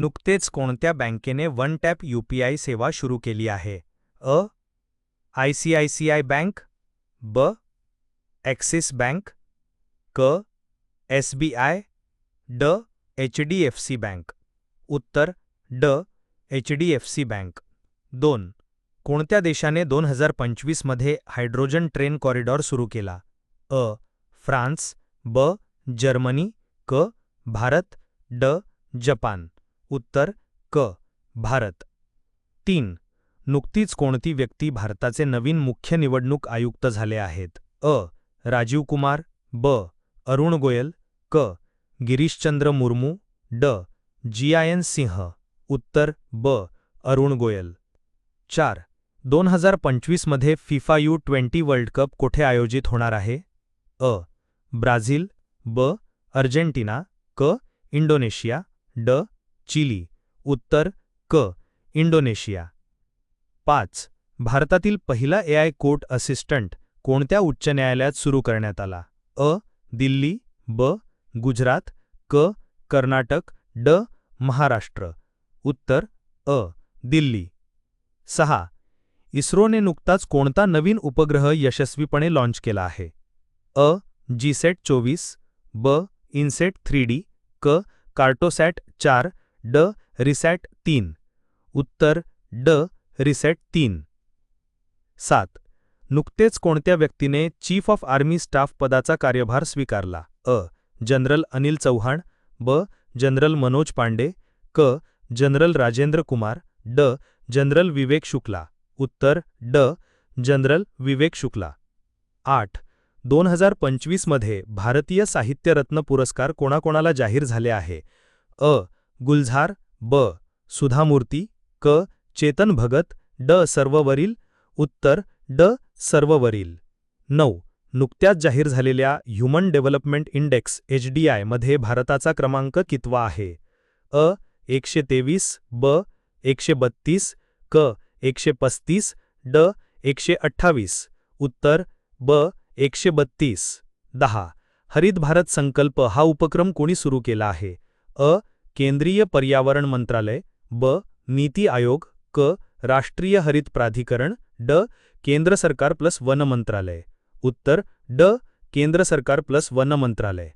नुकतेच कोणत्या बँकेने वन टॅप यूपीआय सेवा सुरू केली आहे? अ. I C I C I bank ब. ॲक्सिस बँक क. एस बी आय ड. H D F C bank. उत्तर ड. H D F C bank. दोन. कोणत्या देशाने दोन हजार पंचवीसमध्ये हायड्रोजन ट्रेन कॉरिडॉर सुरू केला? अ. फ्रान्स ब. जर्मनी क. भारत ड. जपान. उत्तर क भारत. तीन नुकतीच कोणती व्यक्ती भारताचे नवीन मुख्य निवडणूक आयुक्त झाले आहेत? अ राजीव कुमार ब अरुण गोयल क गिरीशचंद्र मुर्मू ड जियायन सिंह. उत्तर ब अरुण गोयल. चार दोन हजार पंचवीसमध्ये FIFA U twenty world cup कोठे आयोजित होणार आहे? अ ब्राझील ब अर्जेंटिना क इंडोनेशिया ड चिली उत्तर क इंडोनेशिया. पाच. भारतातील पहिला एआय कोर्ट असिस्टंट कोणत्या उच्च न्यायालयात सुरू करण्यात आला? अ. दिल्ली ब. गुजरात क. कर्नाटक ड. महाराष्ट्र. उत्तर अ. दिल्ली. सहा. इस्रोने नुकताच कोणता नवीन उपग्रह यशस्वीपणे लाँच केला आहे? अ. जीसेट चोवीस ब. इनसेट थ्री डी क. कार्टोसॅट चार ड रिसॅट तीन. उत्तर ड रिसॅट तीन. सात. नुकतेच कोणत्या व्यक्तीने चीफ ऑफ आर्मी स्टाफ पदाचा कार्यभार स्वीकारला? अ. जनरल अनिल चव्हाण ब. जनरल मनोज पांडे क. जनरल राजेंद्र कुमार ड. जनरल विवेक शुक्ला. उत्तर ड. जनरल विवेक शुक्ला. आठ. दोन हजार पंचवीसमध्ये भारतीय साहित्यरत्न पुरस्कार कोणाकोणाला जाहीर झाले आहे? अ. गुलझार ब. सुधामूर्ती क. चेतन भगत ड. सर्ववरील उत्तर ड. सर्ववरील. नऊ. नुकत्याच जाहीर झालेल्या ह्युमन डेव्हलपमेंट इंडेक्स एचडीआयमध्ये भारताचा क्रमांक कितवा आहे? अ. एकशे तेवीस ब. एकशे बत्तीस क. एकशे पस्तीस ड. एकशे अठ्ठावीस उत्तर ब. एकशे बत्तीस दहा. हरित भारत संकल्प हा उपक्रम कोणी सुरू केला आहे? अ. केंद्रीय पर्यावरण मंत्रालय ब नीती आयोग क राष्ट्रीय हरित प्राधिकरण ड केंद्र सरकार प्लस वन मंत्रालय. उत्तर ड केंद्र सरकार प्लस वन मंत्रालय.